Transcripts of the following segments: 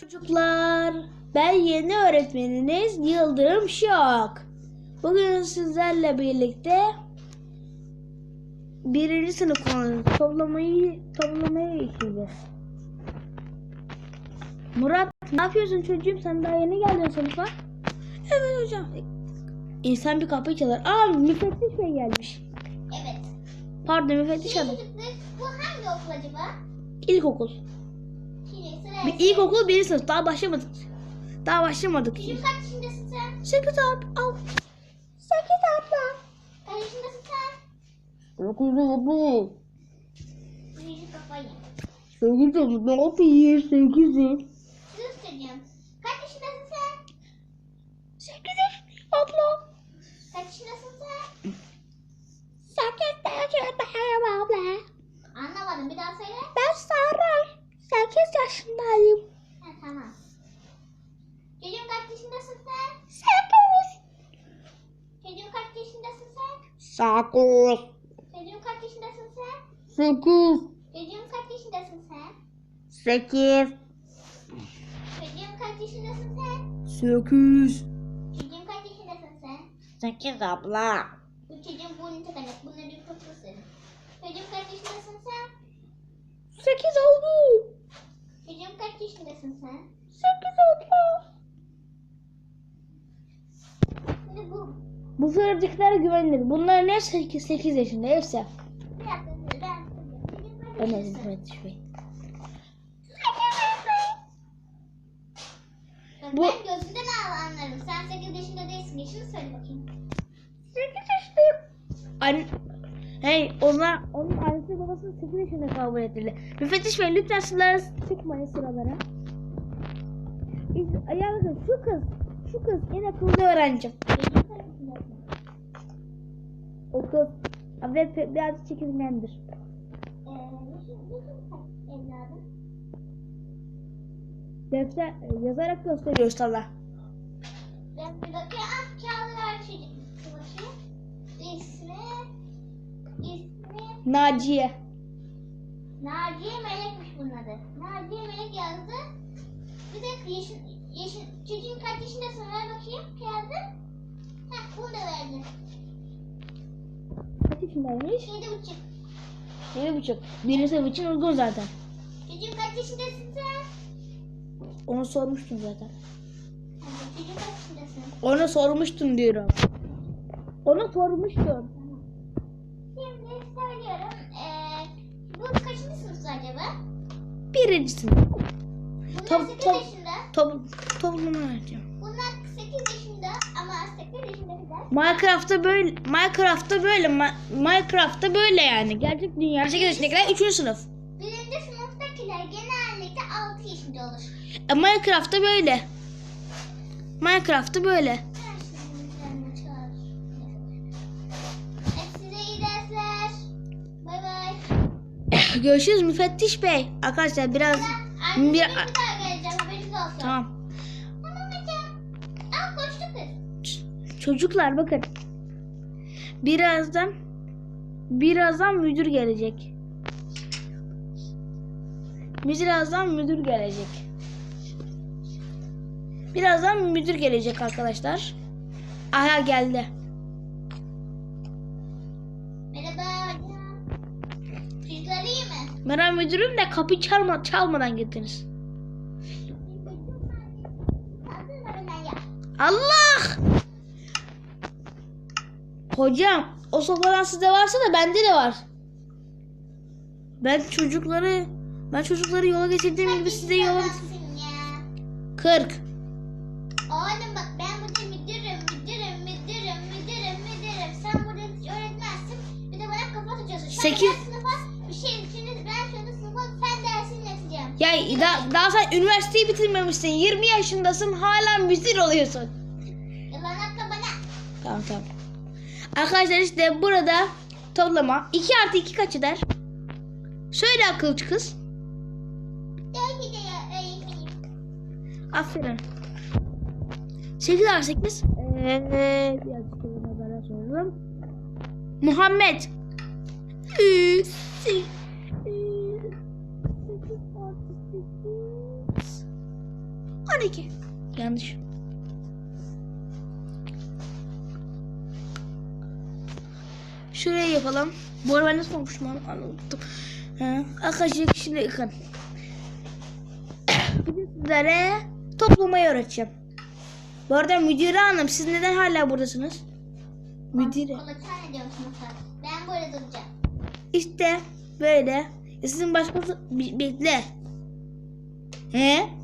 Çocuklar, ben yeni öğretmeniniz Yıldırım Şok. Bugün sizlerle birlikte birinci sınıf konusu toplamayı toplamayı işleyeceğiz. Murat, ne yapıyorsun çocuğum? Sen daha yeni geldin sınıfa. Evet hocam. İnsan bir kapıyı çalar. Aa, müfettiş bey gelmiş. Evet. Pardon, müfettiş çocuklar bu hangi okul acaba? İlkokul. Bir ilkokul birinci sınıf. Daha başlamadık. Daha başlamadık. Çocuğum kaç yaşındasın sen? Sekiz abi. Al. Sekiz abla. Kaç yaşındasın sen? Dokuz abi. Büyücü kafayı. Sekiz abi. Ne yapayım? Sekiz. Sus çocuğum. Kaç yaşındasın sen? Sekiz abla. Kaç yaşındasın sen? Sekiz yaşındayım abla. Anlamadım bir daha söyle. Ben Sara. Sekiz yaşındayım. Ha, tamam. Çocuğum kaç yaşındasın sen? Sekiz. Çocuğum kaç yaşındasın sen? Sekiz. Çocuğum kaç yaşındasın sen? Sekiz. Çocuğum kaç yaşındasın sen? Sekiz. Çocuğum kaç yaşındasın sen? Sekiz. Çocuğum kaç yaşındasın sen? Sekiz abla. Bu çocuğun takacak. Bununla bir kurtul senin. Çocuğum kaç yaşındasın sen? Sekiz oldu. Yaşındasın sen? Sekiz abla. Şimdi bu. Bu fırıncıklara güvenilir. Bunların hepsi 8, 8 yaşında. Hepsi. Bir dakika ben Ben. Bak, Bu- Ben gözünden anlarım. Sen 8 yaşında değilsin. Yaşını söyle bakayım. 8 yaşındayım. An hey onlar onun annesi babası 8 yaşında kabul ettirdi. Müfettiş Bey lütfen sıralara çıkmayın sıralara. Ya bakın şu kız şu kız en akıllı öğrenci. O kız ve biraz evladım? Defter e, yazarak gösteriyor sana. Ben bir dakika kağıdı çocuk. İsmi, ismi Naciye. Naciye Melek'miş bunun adı. Naciye Melek yazdı. Bir de yaşın, yaşın, çocuğun kaç yaşındasın ver bakayım kağıdı. Heh bunu da verdi. Kaç yaşındaymış? Yedi buçuk. 7,5. Birinci sınıf için uygun zaten. Çocuğun kaç yaşındasın sen? Onu sormuştum zaten. Hadi, Çocuğun kaç yaşındasın? Onu sormuştum diyorum. Onu sormuştum. Şimdi söylüyorum. Ee, bu kaçıncı sınıfta acaba? Birinci sınıf. Bunlar Top- 8 top- yaşında. Top, topluma öğreteceğim. Bunlar 8 yaşında ama 8 yaşında kadar. Minecraft'ta böyle Minecraft'ta böyle Ma- Minecraft'ta böyle yani. Gerçek dünya 8 yaşındakiler 3. sınıf. Birinci sınıftakiler genellikle 6 yaşında olur. E, Minecraft'ta böyle. Minecraft'ta böyle. Görüşürüz müfettiş bey. Arkadaşlar biraz Annesi Bir- geleceğim tamam. Çocuklar bakın. Birazdan birazdan müdür gelecek. Birazdan müdür gelecek. Birazdan müdür gelecek arkadaşlar. Aha geldi. Meral müdürüm de kapı çalma, çalmadan ya? Allah! Hocam o sopadan sizde varsa da bende de var. Ben çocukları ben çocukları yola getirdiğim gibi size yola. 40. Oğlum bak ben burada müdürüm, müdürüm, müdürüm, müdürüm, müdürüm. Sen burada hiç öğretmezsin. Bir de bana kafa tutuyorsun. Sekiz- sınıfa fen dersini yatacağım. Ya daha, daha sen üniversiteyi bitirmemişsin. 20 yaşındasın hala müdür oluyorsun. Yalan bana. Tamam tamam. Arkadaşlar işte burada toplama 2 artı 2 kaç eder? Söyle akılcı kız. Belki de ya öğretmenim. Aferin. 8 artı 8. Ee, bir dakika bana soralım. Muhammed. Ee, 12. Yanlış. Şuraya yapalım. Bu arada ben nasıl olmuşum onu arkadaşlar şimdi. Bugün sizlere toplamayı öğreteceğim. Bu arada müdüre hanım siz neden hala buradasınız? Müdüre. Ben böyle duracağım. İşte böyle. Ya sizin başkası bekle. He?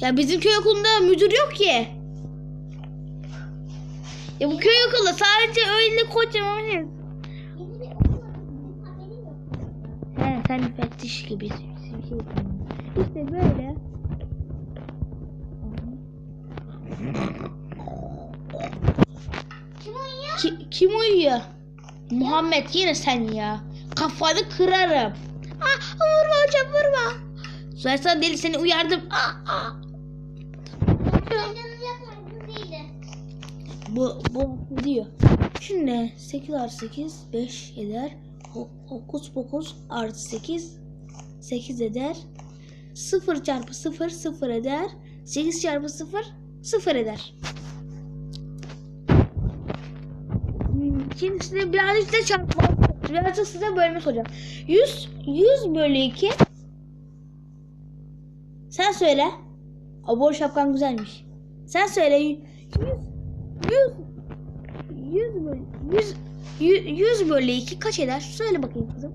Ya bizim köy okulunda müdür yok ki. Ya bu köy okulu sadece öyle kocaman yok. He sen müfettiş gibi bir şey. İşte böyle. Kim oynuyor? Ki- kim uyuyor? Muhammed yine sen ya. Kafanı kırarım. Ah, vurma hocam vurma. Zaten deli seni uyardım. Ah, ah. Canım yapma. Bu. Bu, bu diyor. Şimdi 8 artı 8 5 eder. 9 9 artı 8 8 eder. 0 çarpı 0 0 eder. 8 çarpı 0 0 eder. Hmm, Şimdi size birazcık da çarpma. Birazcık size bölme soracağım. 100 100 bölü 2 Sen söyle. Abo şapkan güzelmiş. Sen söyle. 100 100 100 bölü 100 100 bölü 2 kaç eder? Söyle bakayım kızım.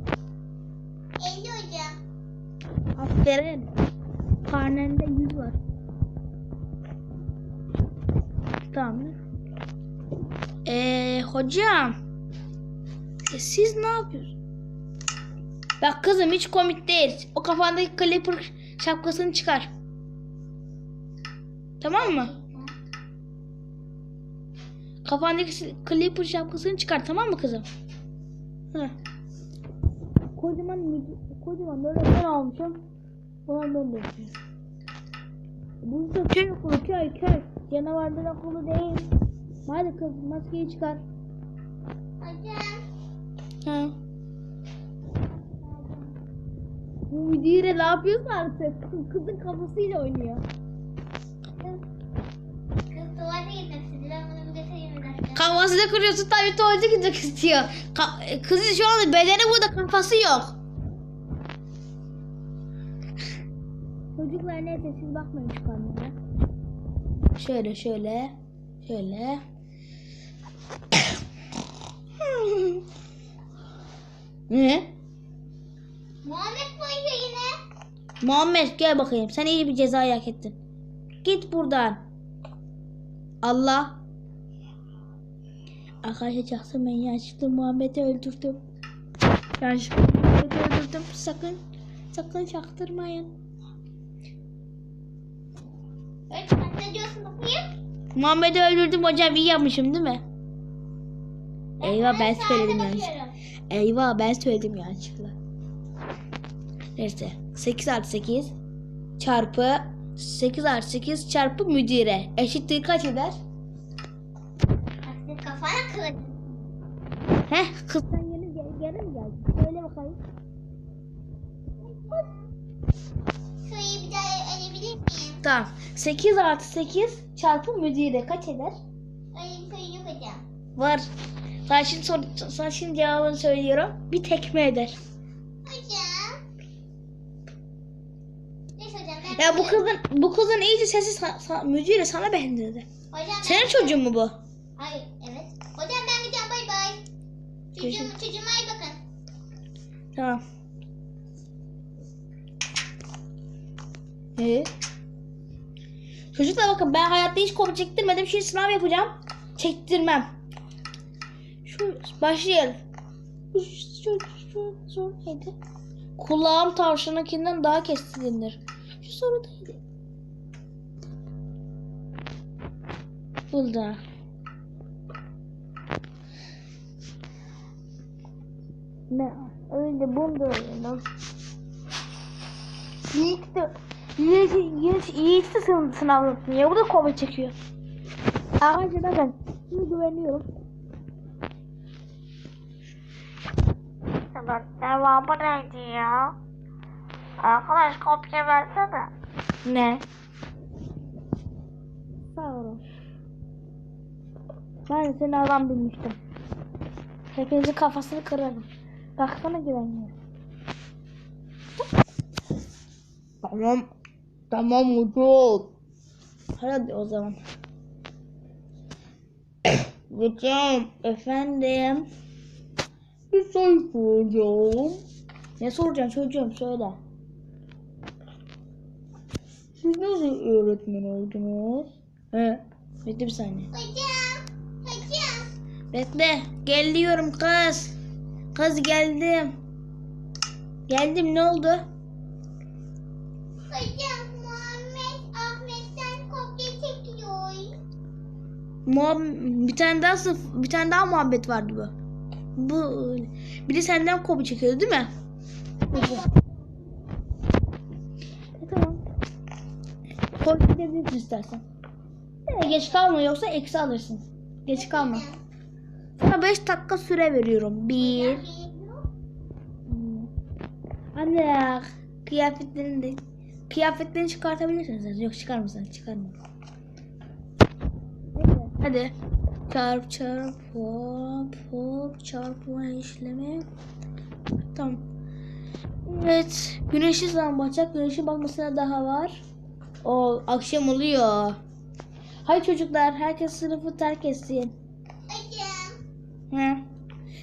50 hocam. Aferin. Karnende 100 var. Tamam. Eee hocam. E, siz ne yapıyorsunuz? Bak kızım hiç komik değil. O kafandaki clipper şapkasını çıkar. Tamam mı? Kafandaki clipper şapkasını çıkar tamam mı kızım? Heh. Kocaman kocaman böyle ben almışım. Falan ben de yapıyorum. Bu da köy okulu köy köy. Canavarlar okulu değil. Hadi kız maskeyi çıkar. Hocam. Ha. Bu müdüre ne yapıyorsun artık? Kız- Kızın kafasıyla oynuyor. Kafasını kırıyorsun tabii tuvalete gitmek istiyor. Ka- kızın şu anda bedeni burada kafası yok. Çocuklar neyse siz bakmayın şu kameraya. Şöyle şöyle. Şöyle. ne? Muhammed boyuyor yine. Muhammed gel bakayım. Sen iyi bir ceza hak ettin. Git buradan. Allah. Arkadaşlar çaktım ben yanlışlıkla Muhammed'i öldürdüm. Yanlışlıkla Muhammed'i öldürdüm. Sakın, sakın çaktırmayın. Ne diyorsun bakayım? Muhammed'i öldürdüm hocam iyi yapmışım değil mi? Eyvah ben söyledim yanlışlıkla. Eyvah ben söyledim yanlışlıkla. Neyse 8 artı 8 çarpı 8 artı 8 çarpı müdire eşittir kaç eder? Heh kızdan yeni gel geri mi? Söyle bakayım. Şurayı bir daha ölebilir miyim? Tamam. 8 artı 8 çarpı müdire kaç eder? Öyle bir şey yok hocam. Var. Sana şimdi, sor, sana şimdi cevabını söylüyorum. Bir tekme eder. Hocam. Neyse hocam ben... Ya bu kızın bu kızın iyice sesi sa- sa- müdire sana benziyordu. Hocam ben... Senin çocuğun mu bu? Hayır evet. Hocam ben gidiyorum bay bay. Çocuğum, çocuğuma iyi bakın. Tamam. Ee? Çocuklar bakın ben hayatta hiç kopya çektirmedim. Şimdi sınav yapacağım. Çektirmem. Şu başlayalım. Soru neydi? Kulağım tavşanınkinden daha kestirindir. Şu soru neydi? Burada. Ben öyle bomba oynadım. Yiğit de Yiğit, Yiğit, Yiğit de sınav, sınav yaptım ya. Bu da kova çekiyor. Ağacı bakın. Şimdi güveniyorum. Evet, devamı neydi ya? Arkadaş kopya versene. Ne? Sağ olun. Ben seni adam bilmiştim. Hepinizin kafasını kırarım. Bak sana güvenmiyorum. Tamam. Tamam hocam. Hadi o zaman. Hocam. Efendim. Bir soru soracağım. Ne soracaksın çocuğum söyle. Siz nasıl öğretmen oldunuz? He. Bekle bir saniye. Hocam. Hocam. Bekle. Geliyorum kız. Kız geldim. Geldim ne oldu? Hocam Muhammed Ahmet'ten kopya çekiyor. Muhab- bir tane daha sınıf, bir tane daha muhabbet vardı bu. Bu biri senden kopya çekiyordu değil mi? E, tamam. Gidebilirsin istersen. Geç kalma yoksa eksi alırsın. Geç kalma. Sana 5 dakika süre veriyorum. Bir. Anne kıyafetlerini de kıyafetlerini çıkartabilirsiniz. Yok çıkarmasın çıkarma. Hadi. Çarp çarp hop hop çarpma işlemi. Tamam. Evet. Güneşi zaman bakacak. Güneşin bakmasına daha var. O akşam oluyor. Hayır çocuklar herkes sınıfı terk etsin. He.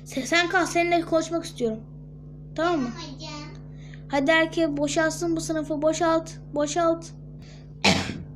Sen, sen kal seninle konuşmak istiyorum. Tamam mı? Hadi herkes boşalsın bu sınıfı boşalt. Boşalt.